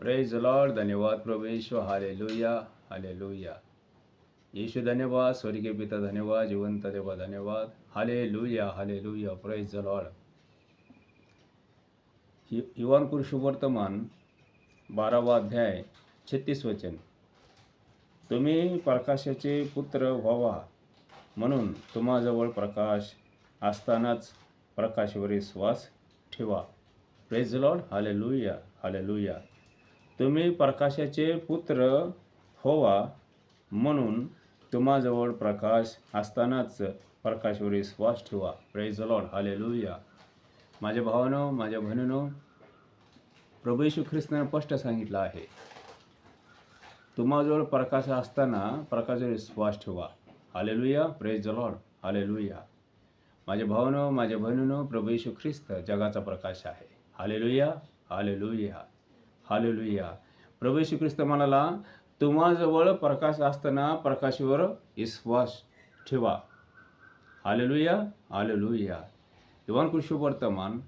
Praise Lord धन्यवाद प्रभू Yeshu hallelujah hallelujah येशू धन्यवाद स्वर्गीय पिता धन्यवाद जिवंत देवा धन्यवाद हालेलुया हालेलुया प्रेज लॉर्ड हि- युवान पुरुष वर्तमान बारावा अध्याय छत्तीस वचन तुम्ही प्रकाशाचे पुत्र व्हावा म्हणून तुम्हाजवळ प्रकाश असतानाच प्रकाशावर श्वास ठेवा प्रेज लॉर्ड हाले लुईया तुम्ही प्रकाशाचे पुत्र होवा म्हणून तुम्हाजवळ प्रकाश असतानाच प्रकाशवर विश्वास ठेवा. प्रेज लॉर्ड हालेलुया माझ्या भावानं माझ्या बहिणीनं प्रभू येशू ख्रिस्तानं स्पष्ट सांगितलं आहे. तुम्हाजवळ प्रकाश असताना प्रकाशावर विश्वास ठेवा. हालेलुया प्रेज द हाले लुया माझ्या भावानं माझ्या बहिणीनं प्रभू येशू ख्रिस्त जगाचा प्रकाश आहे. Hallelujah hallelujah hallelujah. प्रभू श्रीख्रिस्त ख्रिस्त म्हणाला तुम्हाजवळ प्रकाश असताना प्रकाशावर विश्वास ठेवा. Hallelujah hallelujah. इवान कृषी वर्तमान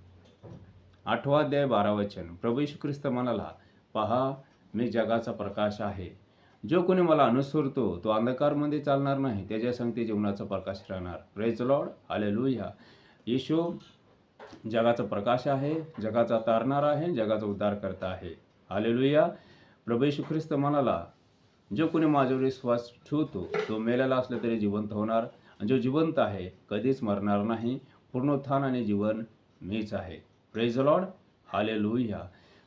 आठवा अध्याय बारा वचन. प्रभू ख्रिस्त म्हणाला पहा मी जगाचा प्रकाश आहे. जो कोणी मला अनुसरतो तो अंधकारमध्ये चालणार नाही. त्याच्या संगती जीवनाचा प्रकाश राहणार. प्रेज लॉर्ड हालेलुया येशू जगाचा प्रकाश आहे जगाचा तारणार आहे जगाचा उद्धार करता आहे. हालेलुया. प्रभेशु ख्रिस्त म्हणाला जो कोणी माझ्यावर विश्वास ठेवतो तो मेलेला असला तरी जिवंत होणार. आणि जो जिवंत आहे कधीच मरणार नाही. पूर्णोत्थान आणि जीवन मीच आहे. प्रेज लॉर्ड हाले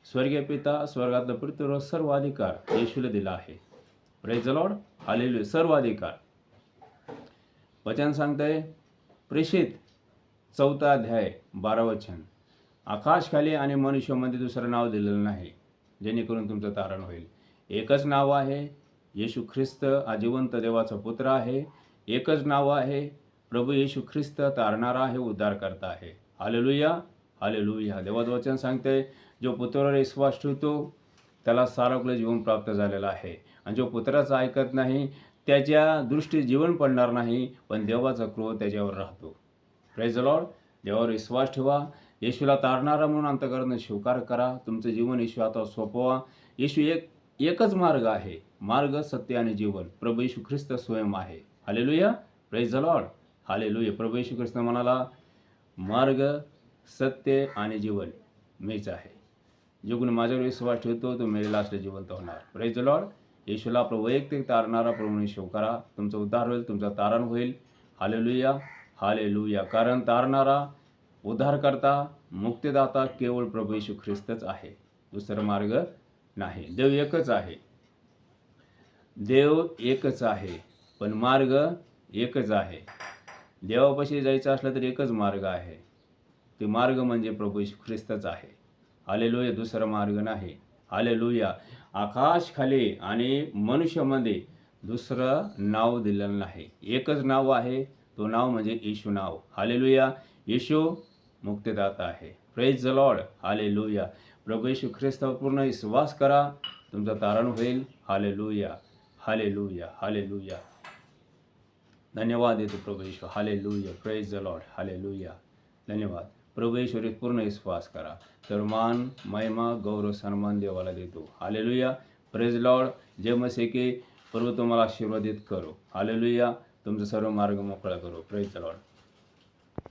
स्वर्गीय पिता स्वर्गातलं पृथ्वीवर सर्व अधिकार येशूला दिला आहे. प्रेज लॉर्ड हाले सर्व अधिकार. वचन सांगतंय प्रेषित चौथा अध्याय बारा वचन. आकाशखाली आणि मनुष्यामध्ये दुसरं नाव दिलेलं नाही. जेणेकरून तुमचं तारण होईल. एकच नाव आहे येशू ख्रिस्त आजीवंत देवाचा पुत्र आहे. एकच नाव आहे प्रभू येशू ख्रिस्त तारणारा आहे उद्धार करता आहे. Hallelujah hallelujah. देवाचं वचन सांगते जो पुत्रावर विश्वास ठेवतो त्याला सारोग्य जीवन प्राप्त झालेलं आहे. आणि जो पुत्राचं ऐकत नाही त्याच्या दृष्टी जीवन पडणार नाही पण देवाचा क्रोध त्याच्यावर राहतो. प्रेज लॉर्ड देवावर विश्वास ठेवा. येशूला तारणारा म्हणून अंतकरण स्वीकार करा. तुमचं जीवन येशू आता सोपवा. येशू एक एकच मार्ग आहे. मार्ग सत्य आणि जीवन. प्रभू येशू ख्रिस्त स्वयं आहे. हालेलुया. Praise lord hallelujah. प्रभू येशू ख्रिस्त म्हणाला मार्ग सत्य आणि जीवन मीच आहे. जो कोणी माझ्यावर विश्वास ठेवतो तो मेलेला असले जिवंत होणार. प्रेज लॉर्ड येशूला आपलं वैयक्तिक तारणारा प्रभूने शिव करा. तुमचं उद्धार होईल तुमचं तारण होईल. हालेलुया. हालेलुया. कारण तारणारा उद्धारकर्ता मुक्तदाता केवळ प्रभू येशू ख्रिस्तच आहे. दुसरा मार्ग नाही. देव एकच आहे. देव एकच आहे पण मार्ग एकच आहे. देवापाशी जायचं असलं तर एकच मार्ग आहे. ते मार्ग म्हणजे प्रभू येशू ख्रिस्तच आहे. हालेलुया. दुसरा मार्ग नाही. हालेलुया. आकाश खाली आणि मनुष्यामध्ये दुसरं नाव दिलेलं नाही. एकच नाव आहे. तो नाव म्हणजे येशू नाव. हालेलुया. येशू मुक्तदाता आहे. प्रेज द लॉर्ड हालेलुया प्रभू येशू ख्रिस्तावर पूर्ण विश्वास करा. तुमचं तारण होईल. हाले लुया हाले लुया हाले लुया धन्यवाद देतो प्रभू Yeshu. Hallelujah praise the lord hallelujah धन्यवाद. प्रभू पूर्ण विश्वास करा. तर मान महिमा गौरव सन्मान देवाला देतो. हाले लुया प्रेज लॉर्ड जे मसे की प्रभू तुम्हाला आशीर्वादित करो. हालेलुया तुमचा सर्व मार्ग मोकळा करू. Praise the Lord